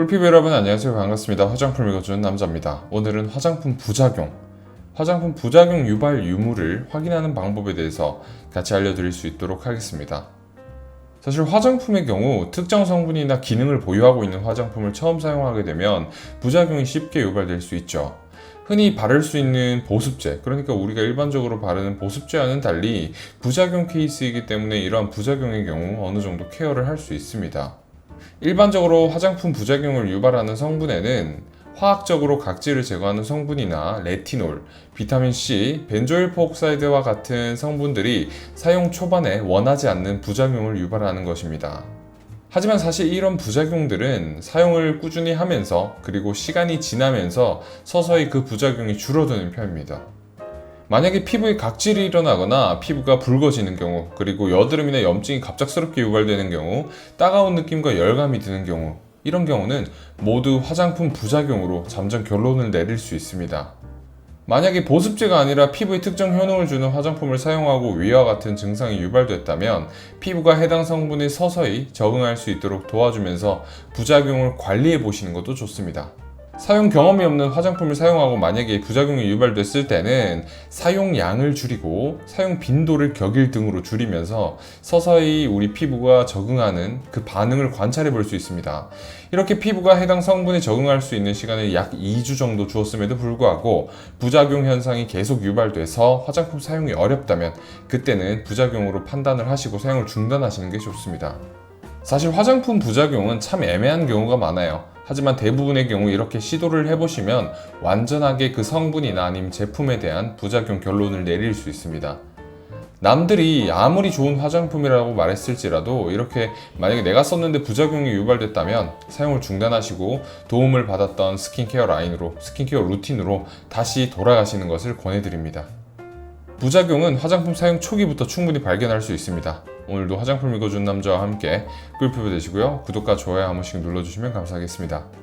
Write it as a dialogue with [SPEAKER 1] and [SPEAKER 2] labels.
[SPEAKER 1] 꿀피부 여러분 안녕하세요. 반갑습니다. 화장품 읽어주는 남자입니다. 오늘은 화장품 부작용 화장품 부작용 유발 유무를 확인하는 방법에 대해서 같이 알려드릴 수 있도록 하겠습니다. 사실 화장품의 경우 특정 성분이나 기능을 보유하고 있는 화장품을 처음 사용하게 되면 부작용이 쉽게 유발될 수 있죠. 흔히 바를 수 있는 보습제, 그러니까 우리가 일반적으로 바르는 보습제와는 달리 부작용 케이스이기 때문에 이러한 부작용의 경우 어느 정도 케어를 할 수 있습니다. 일반적으로 화장품 부작용을 유발하는 성분에는 화학적으로 각질을 제거하는 성분이나 레티놀, 비타민 C, 벤조일 포옥사이드와 같은 성분들이 사용 초반에 원하지 않는 부작용을 유발하는 것입니다. 하지만 사실 이런 부작용들은 사용을 꾸준히 하면서 그리고 시간이 지나면서 서서히 그 부작용이 줄어드는 편입니다. 만약에 피부에 각질이 일어나거나 피부가 붉어지는 경우, 그리고 여드름이나 염증이 갑작스럽게 유발되는 경우, 따가운 느낌과 열감이 드는 경우, 이런 경우는 모두 화장품 부작용으로 잠정 결론을 내릴 수 있습니다. 만약에 보습제가 아니라 피부에 특정 효능을 주는 화장품을 사용하고 위와 같은 증상이 유발됐다면 피부가 해당 성분에 서서히 적응할 수 있도록 도와주면서 부작용을 관리해 보시는 것도 좋습니다. 사용 경험이 없는 화장품을 사용하고 만약에 부작용이 유발됐을 때는 사용량을 줄이고 사용 빈도를 격일 등으로 줄이면서 서서히 우리 피부가 적응하는 그 반응을 관찰해 볼 수 있습니다. 이렇게 피부가 해당 성분에 적응할 수 있는 시간을 약 2주 정도 주었음에도 불구하고 부작용 현상이 계속 유발돼서 화장품 사용이 어렵다면 그때는 부작용으로 판단을 하시고 사용을 중단하시는 게 좋습니다. 사실 화장품 부작용은 참 애매한 경우가 많아요. 하지만 대부분의 경우 이렇게 시도를 해보시면 완전하게 그 성분이나 아니면 제품에 대한 부작용 결론을 내릴 수 있습니다. 남들이 아무리 좋은 화장품이라고 말했을지라도 이렇게 만약에 내가 썼는데 부작용이 유발됐다면 사용을 중단하시고 도움을 받았던 스킨케어 라인으로 스킨케어 루틴으로 다시 돌아가시는 것을 권해드립니다. 부작용은 화장품 사용 초기부터 충분히 발견할 수 있습니다. 오늘도 화장품 읽어준 남자와 함께 꿀피부 되시고요. 구독과 좋아요 한 번씩 눌러주시면 감사하겠습니다.